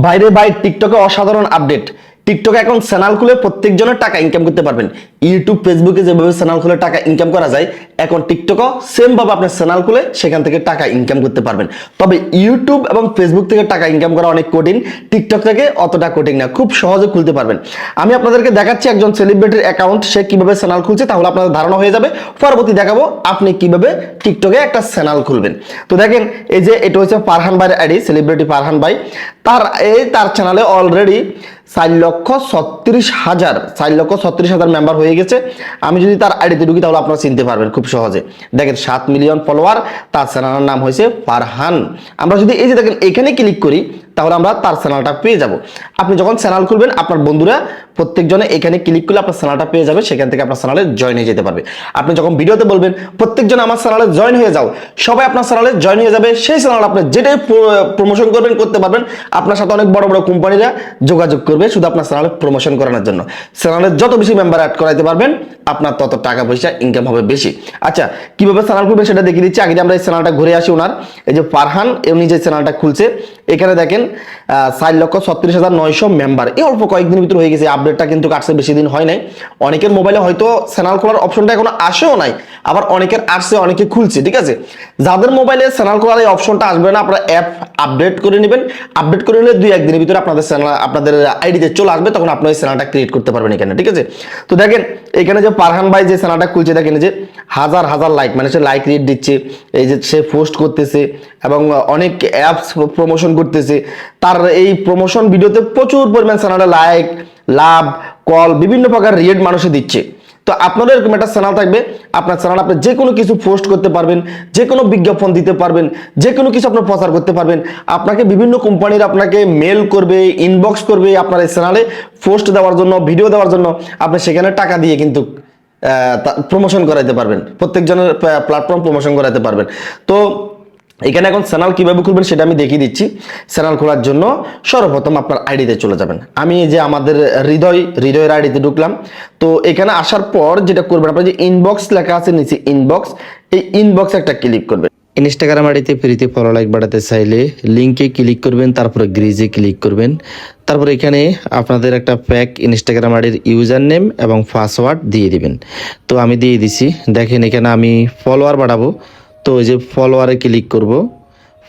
বাইরে বাই টিকটকে অসাধারণ আপডেট টিকটকে এখন চ্যানেল খুলে প্রত্যেকজনের টাকা ইনকাম করতে পারবেন। ইউটিউব ফেসবুকে যেভাবে চ্যানেল খুলে টাকা ইনকাম করা যায়, এখন টিকটকও সেমভাবে আপনার চ্যানেল খুলে সেখান থেকে টাকা ইনকাম করতে পারবেন। তবে ইউটিউব এবং ফেসবুক থেকে টাকা ইনকাম করা অনেক কঠিন, টিকটক থেকে অতটা কঠিন না, খুব সহজে খুলতে পারবেন। আমি আপনাদেরকে দেখাচ্ছি একজন সেলিব্রিটির অ্যাকাউন্ট সে কীভাবে চ্যানেল খুলছে, তাহলে আপনাদের ধারণা হয়ে যাবে। পরবর্তী দেখাবো আপনি কীভাবে টিকটকে একটা চ্যানেল খুলবেন। তো দেখেন, এই যে এটা হচ্ছে ফারহান ভাইয়ের আইডি সেলিব্রিটি ফারহান ভাই। তার, এই তার চ্যানেলে অলরেডি চার লক্ষ ছত্রিশ হাজার, চার লক্ষ ছত্রিশ হাজার মেম্বার হয়ে গেছে। আমি যদি তার আইডিতে ঢুকি তাহলে আপনারা চিনতে পারবেন খুব সহজে। দেখেন, সাত মিলিয়ন ফলোয়ার তার চ্যানেলের নাম হয়েছে ফারহান। আমরা যদি এই যে দেখেন, এখানে ক্লিক করি তাহলে আমরা তার চ্যানেলটা পেয়ে যাব। আপনি যখন চ্যানেল খুলবেন, আপনার বন্ধুরা প্রত্যেকজনে এখানে ক্লিক করলে আপনার চ্যানেলটা পেয়ে যাবে, সেখান থেকে আপনার চ্যানেলে জয়েন হয়ে যেতে পারবে। আপনি যখন ভিডিওতে বলবেন, প্রত্যেকজন আমার চ্যানেলে জয়েন হয়ে যাও সবাই আপনার চ্যানেলে জয়েন হয়ে যাবে, সেই চ্যানেল আপনি যেটাই প্রমোশন করবেন, করতে পারবেন। আপনার সাথে অনেক বড় বড় কোম্পানিরা যোগাযোগ করবে শুধু আপনার চ্যানেলে প্রমোশন করানোর জন্য। চ্যানেলে যত বেশি মেম্বার অ্যাড করাইতে পারবেন, আপনার তত টাকা পয়সা ইনকাম হবে বেশি। আচ্ছা কীভাবে চ্যানেল খুলবেন সেটা দেখিয়ে দিচ্ছি। আগে আমরা এই চ্যানেলটা ঘুরে আসি ওনার, এই যে ফারহান এমনি যে চ্যানেলটা খুলছে, এখানে দেখেন চার লক্ষ ছত্রিশ হাজার নয়শো মেম্বার এই অল্প কয়েকদিন ভিতরে হয়ে গেছে আপডেটটা কিন্তু কাটছে, বেশি দিন হয় নাই। অনেকের মোবাইলে হয়তো চ্যানেল খোলার অপশনটা এখনও আসেও নাই, আবার অনেকের আসছে, অনেকে খুলছে, ঠিক আছে? যাদের মোবাইলে চ্যানেল খোলার এই অপশনটা আসবে না, আপনারা অ্যাপ আপডেট করে নেবেন। আপডেট করে নিলে দুই একদিনের ভিতরে আপনাদের চ্যানেল, আপনাদের আইডিতে চলে আসবে, তখন আপনার এই চ্যানেলটা ক্রিয়েট করতে পারবেন এখানে, ঠিক আছে? তো দেখেন, এখানে যে পারহান ভাই যে চ্যানেলটা খুলছে, দেখেন যে হাজার হাজার লাইক মানে সে লাইক রেট দিচ্ছে, এই যে সে পোস্ট করতেছে, এবং অনেক অ্যাপস প্রমোশন করতেছে, তার এই প্রমোশন ভিডিওতে প্রচুর পরিমাণ চ্যানেলে লাইক লাভ কল বিভিন্ন প্রকার রিয়েট মানুষে দিচ্ছে। তো আপনারও এরকম একটা চ্যানেল থাকবে। আপনার চ্যানেল আপনি যে কোনো কিছু পোস্ট করতে পারবেন যে কোনো বিজ্ঞাপন দিতে পারবেন যে কোনো কিছু আপনার প্রচার করতে পারবেন, আপনাকে বিভিন্ন কোম্পানির আপনাকে মেল করবে ইনবক্স করবে আপনার এই চ্যানেলে পোস্ট দেওয়ার জন্য ভিডিও দেওয়ার জন্য, আপনি সেখানে টাকা দিয়ে কিন্তু প্রমোশন করাইতে পারবেন। প্রত্যেকজনের প্ল্যাটফর্ম প্রমোশন করাইতে পারবেন। তো এখানে এখন চ্যানেল কীভাবে খুলবেন সেটা আমি দেখিয়ে দিচ্ছি। চ্যানেল খোলার জন্য সর্বপ্রথম আপনার আইডিতে চলে যাবেন। আমি যে আমাদের হৃদয়, হৃদয়ের আইডিতে ঢুকলাম। তো এখানে আসার পর যেটা করবেন আপনার যে ইনবক্স লেখা আছে নিচে ইনবক্স এই ইনবক্স একটা ক্লিক করবেন। ইনস্টাগ্রাম আইডিতে ফ্রিতে ফলো লাইক বাড়াতে চাইলে লিঙ্কে ক্লিক করবেন, তারপরে গ্রিজে ক্লিক করবেন। তারপর এখানে আপনাদের একটা প্যাক ইনস্টাগ্রাম আইডির ইউজার নেম এবং পাসওয়ার্ড দিয়ে দিবেন। তো আমি দিয়ে দিছি। দেখেন এখানে আমি ফলোয়ার বাড়াবো। তো ওই যে ফলোয়ারে ক্লিক করব।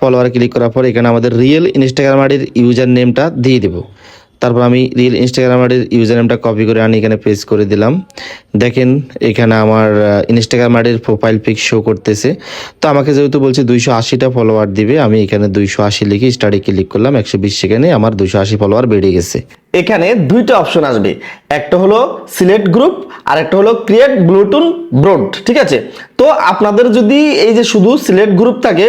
ফলোয়ারে ক্লিক করার পর এখানে আমাদের রিয়েল ইনস্টাগ্রাম আইডির ইউজার নেমটা দিয়ে দেবো। তারপর আমি রিয়েল ইনস্টাগ্রাম আইডির ইউজার নেমটা কপি করে আনি, এখানে পেস্ট করে দিলাম। দেখেন, এখানে আমার ইনস্টাগ্রাম আইডির প্রোফাইল পিক শো করতেছে। তো আমাকে যেহেতু বলছে দুইশো আশিটা ফলোয়ার দিবে, আমি এখানে দুইশো আশি লিখে স্টাডি ক্লিক করলাম, একশো বিশ সেকেন্ডে আমার দুইশো আশি ফলোয়ার বেড়ে গেছে। এখানে দুইটা অপশন আসবে। একটা হলো সিলেক্ট গ্রুপ আর একটা হলো ক্রিয়েট ব্লুটুন ব্রড ঠিক আছে? তো আপনাদের যদি এই যে শুধু সিলেক্ট গ্রুপ থাকে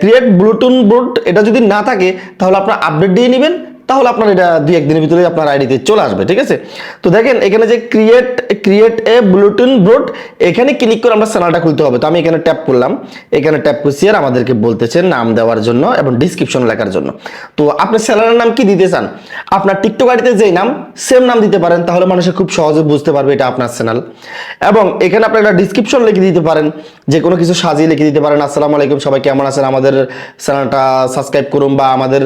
ক্রিয়েট ব্লুটুন ব্রড এটা যদি না থাকে, তাহলে আপনার আপডেট দিয়ে নেবেন। তাহলে আপনার এটা দুই একদিনের ভিতরে আপনার আইডিতে চলে আসবে, ঠিক আছে? তো দেখেন, এখানে যে ক্রিয়েট ক্রিয়েট এ ব্লুটুন ব্রড এখানে ক্লিক করে আমরা চ্যানেলটা খুলতে হবে। তো আমি এখানে ট্যাপ করলাম। এখানে ট্যাপ করছি আর আমাদেরকে বলতেছে নাম দেওয়ার জন্য এবং ডিসক্রিপশন লেখার জন্য। তো আপনি চ্যানেলের নাম কি দিতে চান? আপনার টিকটক আইডিতে যেই নাম সেম নাম দিতে পারেন, তাহলে মানুষে খুব সহজে বুঝতে পারবে এটা আপনার চ্যানেল এবং এখানে আপনি একটা ডিসক্রিপশন লিখে দিতে পারেন, যে কোনো কিছু সাজিয়ে লিখে দিতে পারেন। আসসালামু আলাইকুম, সবাই কেমন আছেন? আমাদের চ্যানেলটা সাবস্ক্রাইব করুন বা আমাদের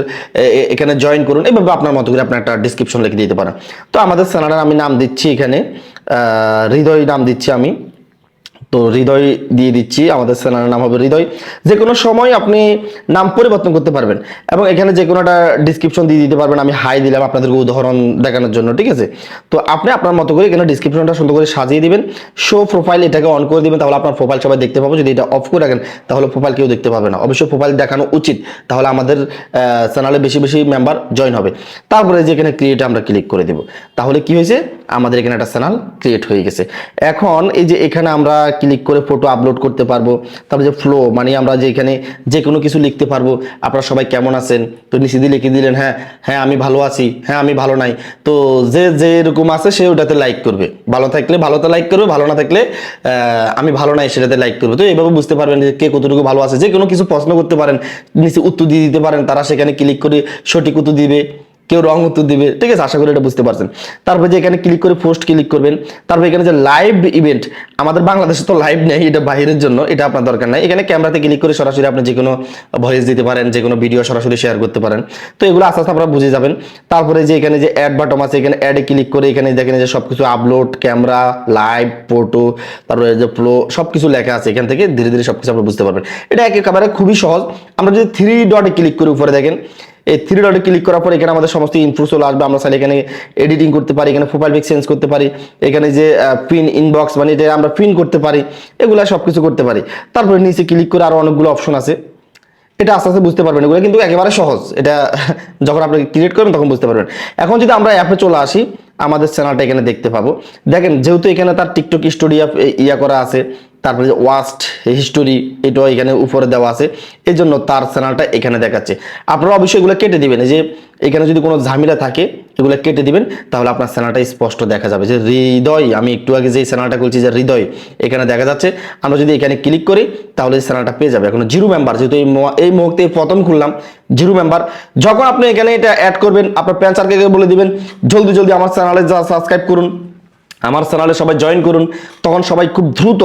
এখানে জয়েন করুন। এভাবে আপনার মতো করে আপনি একটা ডিসক্রিপশন লিখে দিতে পারেন। তো আমাদের চ্যানেলের আমি নাম দিচ্ছি এখানে হৃদয় নাম দিচ্ছি আমি। তো হৃদয় দিয়ে দিচ্ছি। আমাদের চ্যানেলের নাম হবে হৃদয়। যে কোনো সময় আপনি নাম পরিবর্তন করতে পারবেন এবং এখানে যে কোনো একটা ডিসক্রিপশন দিয়ে দিতে পারবেন। আমি হাই দিলাম আপনাদেরকে উদাহরণ দেখানোর জন্য, ঠিক আছে? তো আপনি আপনার মতো করে এখানে ডিসক্রিপশনটা সুন্দর করে সাজিয়ে দিবেন। শো প্রোফাইল এটাকে অন করে দিবেন, তাহলে আপনার প্রোফাইল সবাই দেখতে পাবো। যদি এটা অফ করে রাখেন, তাহলে প্রোফাইল কেউ দেখতে পাবে না। অবশ্যই প্রোফাইল দেখানো উচিত। তাহলে আমাদের চ্যানেলে বেশি বেশি মেম্বার জয়েন হবে। তারপরে যে এখানে ক্রিয়েটে আমরা ক্লিক করে দেব। তাহলে কি হয়েছে? আমাদের এখানে একটা চ্যানেল ক্রিয়েট হয়ে গেছে। এখন এই যে এখানে আমরা ক্লিক করে ফটো আপলোড করতে পারব। তারপরে যে ফ্লো মানে আমরা যে এখানে যে কোনো কিছু লিখতে পারব। আপনারা সবাই কেমন আছেন? তো নিচে দিয়ে লিখে দিলেন হ্যাঁ হ্যাঁ আমি ভালো আছি হ্যাঁ আমি ভালো নাই। তো যে যে এরকম আছে, সে ওটাতে লাইক করবে। ভালো থাকলে ভালোতে লাইক করবে, ভালো না থাকলে আমি ভালো নাই, সেটাতে লাইক করবে। তো এইভাবে বুঝতে পারবেন যে কে কতটুকু ভালো আছে। যে কোনো কিছু প্রশ্ন করতে পারেন নিচে উত্তর দিয়ে দিতে পারেন। তারা সেখানে ক্লিক করে সঠিক উত্তর দিবে। কেউ রং উত্তর দিবে, ঠিক আছে? আশা করি এটা বুঝতে পারছেন। তারপরে যে এখানে ক্লিক করে পোস্ট ক্লিক করবেন, তারপর এখানে যে লাইভ ইভেন্ট আমাদের বাংলাদেশে তো লাইভ নেই, এটা বাইরের জন্য, এটা আপনার দরকার নাই। এখানে ক্যামেরাতে ক্লিক করে সরাসরি আপনি যে কোনো ভয়েস দিতে পারেন যে কোনো ভিডিও সরাসরি শেয়ার করতে পারেন। তো এগুলো আস্তে আস্তে আপনারা বুঝে যাবেন। তারপরে যে এখানে যে অ্যাড বাটম আছে, এখানে অ্যাডে ক্লিক করে এখানে দেখেন যে সবকিছু আপলোড ক্যামেরা লাইভ ফটো তারপরে যে ফ্লো সবকিছু লেখা আছে এখান থেকে। ধীরে ধীরে সবকিছু আপনারা বুঝতে পারবেন। এটা একেবারে খুবই সহজ। আমরা যদি থ্রি ডটে ক্লিক করে উপরে দেখেন এই থ্রি ডটে ক্লিক করার পর এখানে আমাদের সমস্ত ইনফো চলে আসবে। আমরা চাইলে এখানে এডিটিং করতে পারি, এখানে প্রোফাইল পিক চেঞ্জ করতে পারি, এখানে যে পিন ইনবক্স মানে এটা আমরা পিন করতে পারি, এগুলো সব কিছু করতে পারি। তারপরে নিচে ক্লিক করে আরও অনেকগুলো অপশন আছে। এটা আস্তে আস্তে বুঝতে পারবেন, এগুলো কিন্তু একেবারে সহজ। এটা যখন আপনি ক্রিয়েট করবেন তখন বুঝতে পারবেন। এখন যদি আমরা অ্যাপে চলে আসি, আমাদের চ্যানেলটা এখানে দেখতে পাবো। দেখেন, যেহেতু এখানে তার টিকটক স্টোরি ইয়া করা আছে তারপরে ওয়াস্ট হিস্টোরি এটাও এখানে উপরে দেওয়া আছে। এই জন্য তার চ্যানেলটা এখানে দেখাচ্ছে। আপনারা অবশ্যই এগুলো কেটে দিবেন। যে এখানে যদি কোনো ঝামেলা থাকে, এগুলো কেটে দিবেন, তাহলে আপনার চ্যানেলটা স্পষ্ট দেখা যাবে। যে হৃদয়, আমি একটু আগে যে চ্যানেলটা বলছি যে হৃদয়, এখানে দেখা যাচ্ছে। আমরা যদি এখানে ক্লিক করি, তাহলে চ্যানেলটা পেয়ে যাবে। এখন জিরো মেম্বার যেহেতু এই মুহূর্তে প্রথম খুললাম জিরো মেম্বার যখন আপনি এখানে এটা অ্যাড করবেন, আপনার প্যান সার্কেলকে বলে দিবেন, জলদি জলদি আমার চ্যানেলে যা সাবস্ক্রাইব করুন। আমার চ্যানেলে সবাই জয়েন করুন। তখন সবাই খুব দ্রুত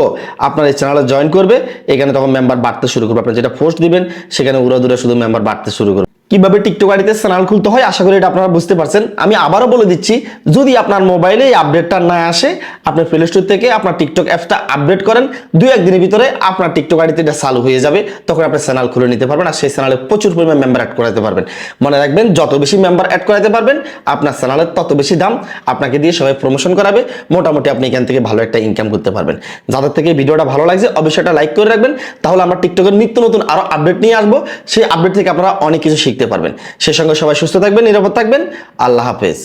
আপনার এই চ্যানেলে জয়েন করবে। এখানে তখন মেম্বার বাড়তে শুরু করবে। আপনি যেটা পোস্ট দিবেন, সেখানে উড়া দূরে শুধু মেম্বার বাড়তে শুরু করবে। কীভাবে টিকটক আইডিতে চ্যানেল খুলতে হয়, আশা করি এটা আপনারা বুঝতে পারছেন। আমি আবারও বলে দিচ্ছি, যদি আপনার মোবাইলে এই আপডেটটা না আসে, আপনি প্লে স্টোর থেকে আপনার টিকটক অ্যাপটা আপডেট করেন, দুই একদিনের ভিতরে আপনার টিকটক আইডিতে এটা চালু হয়ে যাবে, তখন আপনি চ্যানেল খুলে নিতে পারবেন আর সেই চ্যানেলে প্রচুর পরিমাণ মেম্বার অ্যাড করাতে পারবেন। মনে রাখবেন, যত বেশি মেম্বার অ্যাড করাতে পারবেন, আপনার চ্যানেলের তত বেশি দাম আপনাকে দিয়ে সবাই প্রমোশন করাবে, মোটামুটি আপনি এখান থেকে ভালো একটা ইনকাম করতে পারবেন। যাদের থেকে ভিডিওটা ভালো লাগছে, অবশ্যই একটা লাইক করে রাখবেন। তাহলে আমরা টিকটকের নিত্য নতুন আরও আপডেট নিয়ে আসব। সেই আপডেট থেকে আপনারা অনেক কিছু শিখতে পারবেন। সে সঙ্গে সবাই সুস্থ থাকবেন নিরাপদ থাকবেন। আল্লাহ হাফেজ।